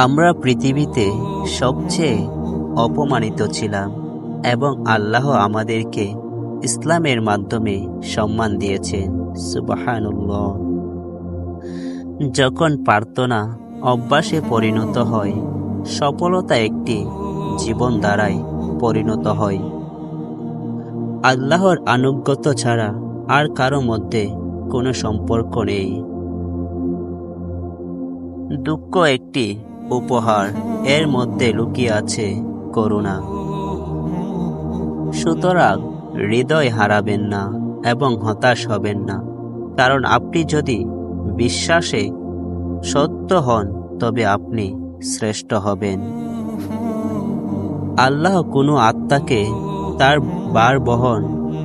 আমরা পৃথিবীতে সবচেয়ে অপমানিত ছিলাম এবং আল্লাহ আমাদেরকে ইসলামের মাধ্যমে সম্মান দিয়েছেন। সুবাহানুল্লাহ। যখন প্রার্থনা অভ্যাসে পরিণত হয়, সফলতা একটি জীবন দ্বারায় পরিণত হয়। আল্লাহর আনুগত্য ছাড়া আর কারও মধ্যে কোনো সম্পর্ক নেই। দুঃখ একটি উপহার এর মধ্যে লুকিয়ে আছে করুণা। সুতরাং হৃদয় হারাবেন না এবং হতাশ হবেন না। কারণ আপনি যদি বিশ্বাসে সত্য হন, তবে আপনি শ্রেষ্ঠ হবেন। আল্লাহ কোনো আত্মাকে তার বার বহন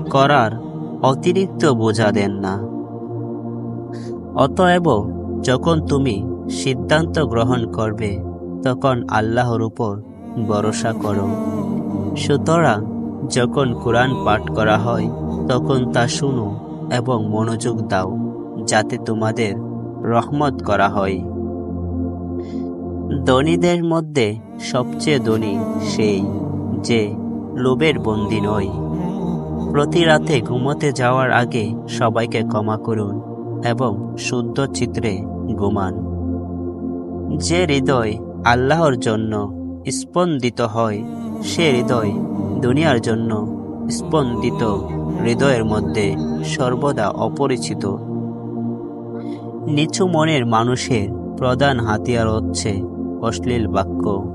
করার অতিরিক্ত বোঝা দেন না। অতএব যখন তুমি সিদ্ধান্ত গ্রহণ করবে, তখন আল্লাহর উপর ভরসা করো। সুতরাং যখন কোরআন পাঠ করা হয়, তখন তা শুনো এবং মনোযোগ দাও, যাতে তোমাদের রহমত করা হয়। ধনীদের মধ্যে সবচেয়ে ধনী সেই যে লোভের বন্দী নয়। প্রতি রাতে ঘুমোতে যাওয়ার আগে সবাইকে ক্ষমা করুন এবং শুদ্ধ চিত্রে ঘুমান। যে হৃদয় আল্লাহর জন্য স্পন্দিত হয়, সে হৃদয় দুনিয়ার জন্য স্পন্দিত হৃদয়ের মধ্যে সর্বদা অপরিচিত। নিচু মনের মানুষের প্রধান হাতিয়ার হচ্ছে অশ্লীল বাক্য।